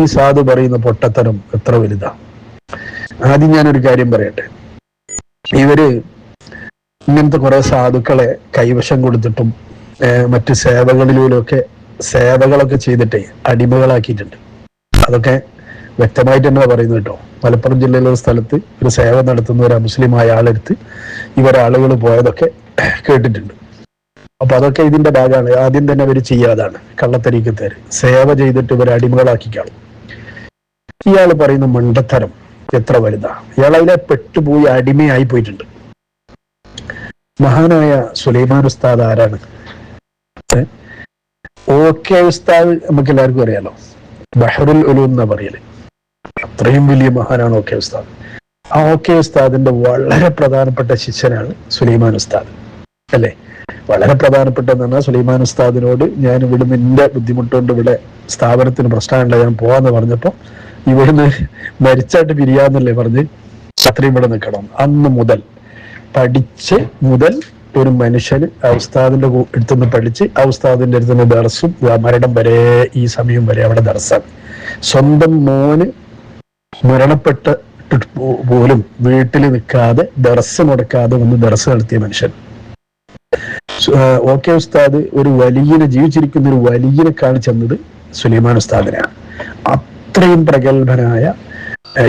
ഈ സാധു പറയുന്ന പൊട്ടത്തരം എത്ര വലുതാണ് ആദ്യം ഞാനൊരു കാര്യം പറയട്ടെ. ഇവർ ഇങ്ങനത്തെ കുറെ സാധുക്കളെ കൈവശം കൊടുത്തിട്ടും മറ്റു സേവകളിലൂടെയൊക്കെ സേവകളൊക്കെ ചെയ്തിട്ടേ അടിമകളാക്കിയിട്ടുണ്ട്. അതൊക്കെ വ്യക്തമായിട്ട് തന്നെ പറയുന്നത് കേട്ടോ. മലപ്പുറം ജില്ലയിലെ ഒരു സ്ഥലത്ത് ഒരു സേവ നടത്തുന്ന ഒരു മുസ്ലിമായ ആളെടുത്ത് ഇവരാളുകൾ പോയതൊക്കെ കേട്ടിട്ടുണ്ട്. അപ്പൊ അതൊക്കെ ഇതിന്റെ ഭാഗമാണ്. ആദ്യം തന്നെ അവർ ചെയ്യാതാണ്. കള്ളത്തരീക്കത്തേര് സേവ ചെയ്തിട്ട് ഇവരെ അടിമകളാക്കിക്കാളും ഇയാൾ പറയുന്ന മണ്ടത്തരം എത്ര വലുതാ. ഇയാൾ അതിലെ പെട്ടുപോയി അടിമയായി പോയിട്ടുണ്ട്. മഹാനായ സുലൈമാൻ ഉസ്താദ് ആരാണ്? ഓക്കെ ഉസ്താദ് നമുക്ക് എല്ലാവർക്കും അറിയാലോ. ബഹറുൽ ഉലു എന്നാ പറയൽ. അത്രയും വലിയ മഹാനാണ് ഓക്കെ ഉസ്താദ്. ആ ഓക്കെ ഉസ്താദിന്റെ വളരെ പ്രധാനപ്പെട്ട ശിഷ്യനാണ് സുലൈമാൻ ഉസ്താദ്. അല്ലേ? വളരെ പ്രധാനപ്പെട്ടെന്ന് പറഞ്ഞാൽ സുലൈമാൻ ഉസ്താദിനോട് ഞാൻ ഇവിടുന്ന് എന്റെ ബുദ്ധിമുട്ടുകൊണ്ട് ഇവിടെ സ്ഥാപനത്തിന് പ്രശ്നമുണ്ട് ഞാൻ പോവാന്ന് പറഞ്ഞപ്പോ ഇവിടുന്ന് മരിച്ചായിട്ട് പിരിയാന്നല്ലേ പറഞ്ഞ് അത്രയും ഇവിടെ നിൽക്കണം അന്ന് മുതൽ പഠിച്ച് മുതൽ ഒരു മനുഷ്യന് ഔസ്താദിന്റെ ഉസ്താദിന്റെ നിന്ന് പഠിച്ച് ആ ഉസ്താദിന്റെ അടുത്തുനിന്ന് ദർസും മരണം വരെ ഈ സമയം വരെ അവിടെ ദർസാണ്. സ്വന്തം മോന് മരണപ്പെട്ട പോലും വീട്ടിൽ നിൽക്കാതെ ദർസ് മുടക്കാതെ ഒന്ന് ദർസ് നടത്തിയ മനുഷ്യൻ. ഓക്കെ ഉസ്താദ് ഒരു വലിയനെ ജീവിച്ചിരിക്കുന്ന ഒരു വലിയനെ കാണിച്ചെന്നത് സുലൈമാൻ ഉസ്താദിനാണ്. അത്രയും പ്രഗത്ഭനായ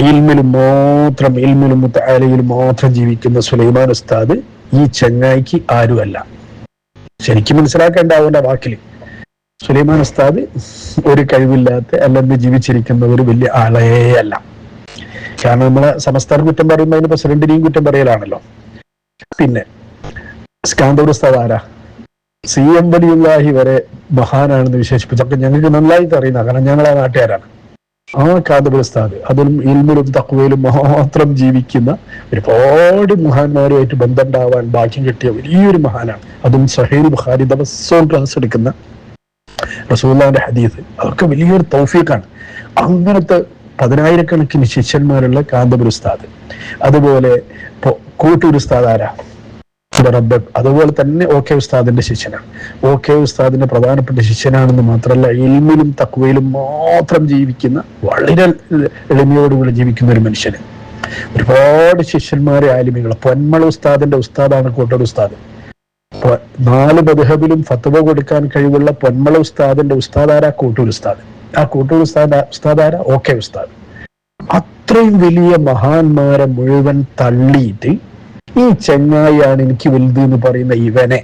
ഇൽമിലും മാത്രം ഇൽമിലും മുത്താലയിലും മാത്രം ജീവിക്കുന്ന സുലൈമാൻ ഉസ്താദ് ഈ ചെങ്ങായിക്ക് ആരുമല്ല. ശരിക്കും മനസ്സിലാക്കേണ്ട അവന്റെ വാക്കിൽ സുലൈമാൻ ഉസ്താദ് ഒരു കഴിവില്ലാത്ത അല്ലെങ്കിൽ ജീവിച്ചിരിക്കുന്ന ഒരു വലിയ ആളേ അല്ല. കാരണം നമ്മളെ സംസ്ഥാന കുറ്റം പറയുമ്പോൾ അതിന് പ്രസിഡന്റിനെയും കുറ്റം പറയലാണല്ലോ. പിന്നെ ഉസ്താദ് ആരാ? സി എം വലിയുള്ളാഹി വരെ മഹാനാണെന്ന് വിശേഷിപ്പിച്ചൊക്കെ ഞങ്ങൾക്ക് നന്നായിട്ട് അറിയുന്ന കാരണം ഞങ്ങൾ ആ നാട്ടുകാരാണ്. ആ കാന്തപുര ഉസ്താദ് അതും ഇൽമിലും തക്വയിലും മാത്രം ജീവിക്കുന്ന ഒരുപാട് മഹാന്മാരുമായിട്ട് ബന്ധമുണ്ടാവാൻ ഭാഗ്യം കിട്ടിയ വലിയൊരു മഹാനാണ്. അതും സഹേൽ ബുഖാരി ദിവസവും ക്ലാസ് എടുക്കുന്ന റസൂല്ലാന്റെ ഹദീസ്. അതൊക്കെ വലിയൊരു തൗഫീഖാണ്. അങ്ങനത്തെ പതിനായിരക്കണക്കിന് ശിഷ്യന്മാരുള്ള കാന്തപുര ഉസ്താദ്. അതുപോലെ കൂട്ടൂർ ആരാ? റബ്ബ്. അതുപോലെ തന്നെ ഒ കെ ഉസ്താദിന്റെ ശിഷ്യനാണ്. ഒ കെ ഉസ്താദിന്റെ പ്രധാനപ്പെട്ട ശിഷ്യനാണെന്ന് മാത്രമല്ല ഇൽമിലും തക്വയിലും മാത്രം ജീവിക്കുന്ന വളരെ എളിമയോടുകൂടി ജീവിക്കുന്ന ഒരു മനുഷ്യന്. ഒരുപാട് ശിഷ്യന്മാരെ ആലിമികൾ പൊന്മള ഉസ്താദിന്റെ ഉസ്താദാണ് കോട്ടൂർ ഉസ്താദ്. നാല് മധുഹബിലും ഫത്തുവ കൊടുക്കാൻ കഴിവുള്ള പൊന്മള ഉസ്താദിന്റെ ഉസ്താദാര കൂട്ടൂർ ഉസ്താദ്. ആ കൂട്ടൂർ ഉസ്താദ് ഉസ്താദാര ഓക്കെ ഉസ്താദ്. അത്രയും വലിയ മഹാന്മാരെ മുഴുവൻ തള്ളിയിട്ട് ഈ ചെങ്ങായിയാണ് എനിക്ക് വലുത് എന്ന് പറയുന്ന ഇവനെ.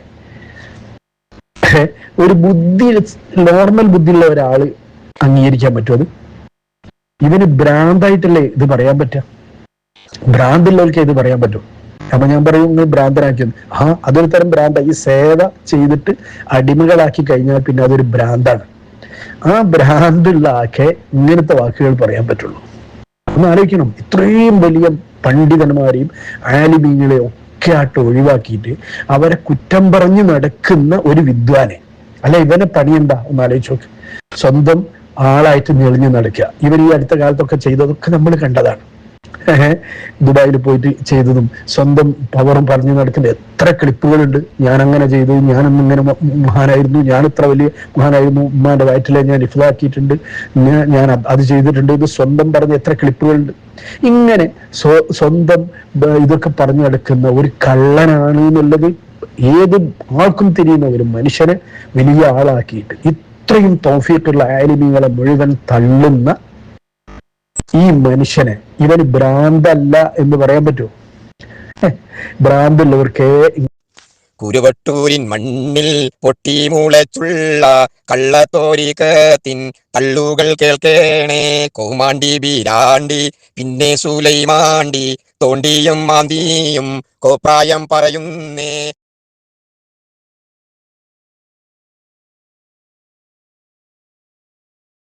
ഒരു ബുദ്ധി നോർമൽ ബുദ്ധിയുള്ള ഒരാൾ അംഗീകരിക്കാൻ പറ്റും അത്? ഇവന് ഭ്രാന്തായിട്ടല്ലേ ഇത് പറയാൻ പറ്റുക? ഭ്രാന്തുള്ളവർക്ക് ഇത് പറയാൻ പറ്റും. അപ്പൊ ഞാൻ പറയും നിങ്ങൾ ഭ്രാന്തനാക്കിയത്. ആ അതൊരു തരം ഭ്രാന്ത. ഈ സേവ ചെയ്തിട്ട് അടിമകളാക്കി കഴിഞ്ഞാൽ പിന്നെ അതൊരു ഭ്രാന്താണ്. ആ ഭ്രാന്തുള്ള ആക്കെ ഇങ്ങനത്തെ വാക്കുകൾ പറയാൻ പറ്റുള്ളൂ. ഒന്ന് ആലോചിക്കണം. ഇത്രയും വലിയ പണ്ഡിതന്മാരെയും ആലിമീങ്ങളെ ഒക്കെ ആയിട്ട് ഒഴിവാക്കിയിട്ട് അവരെ കുറ്റം പറഞ്ഞു നടക്കുന്ന ഒരു വിദ്വാനെ. അല്ല ഇവനെ പണിയെന്താ? ഒന്ന് ആലോചിച്ച് നോക്ക്. സ്വന്തം ആളായിട്ട് നെളിഞ്ഞു നടക്കുക. ഇവർ ഈ അടുത്ത കാലത്തൊക്കെ ചെയ്തതൊക്കെ നമ്മൾ കണ്ടതാണ്. ദുബായിൽ പോയിട്ട് ചെയ്തതും സ്വന്തം പവറും പറഞ്ഞു നടക്കുന്ന എത്ര ക്ലിപ്പുകളുണ്ട്. ഞാൻ അങ്ങനെ ചെയ്തു. ഞാൻ ഇങ്ങനെ മഹാനായിരുന്നു. ഞാൻ ഇത്ര വലിയ മഹാനായിരുന്നു. ഉമ്മാന്റെ വയറ്റിലെ ഞാൻ ഇഫ്ലാക്കിയിട്ടുണ്ട് ഞാൻ അത് ചെയ്തിട്ടുണ്ട്. ഇത് സ്വന്തം പറഞ്ഞ എത്ര ക്ലിപ്പുകളുണ്ട്. ഇങ്ങനെ സ്വന്തം ഇതൊക്കെ പറഞ്ഞു നടക്കുന്ന ഒരു കള്ളനാണ് എന്നുള്ളത് ഏത് ആൾക്കും തിരിയുന്ന ഒരു മനുഷ്യനെ വലിയ ആളാക്കിയിട്ട് ഇത്രയും തൗഫീഖുള്ള ആലിമീങ്ങളെ മുഴുവൻ തള്ളുന്ന ഈ മനുഷ്യനെ ഇവന് ഭ്രാന്തല്ല എന്ന് പറയാൻ പറ്റുമോ? ഭ്രാന്തുള്ളവർക്ക് കുരുവട്ടൂരിൻ മണ്ണിൽ പൊട്ടി മുളച്ചുള്ള കള്ളത്തോരികത്തിൻ തള്ളുകൾ കേൾക്കേണേ. കോമാണ്ടി ബീരാണ്ടി പിന്നെ സൂലൈമാണ്ടി തോണ്ടിയും മാന്തിയും കോപ്രായം പറയുന്നേ.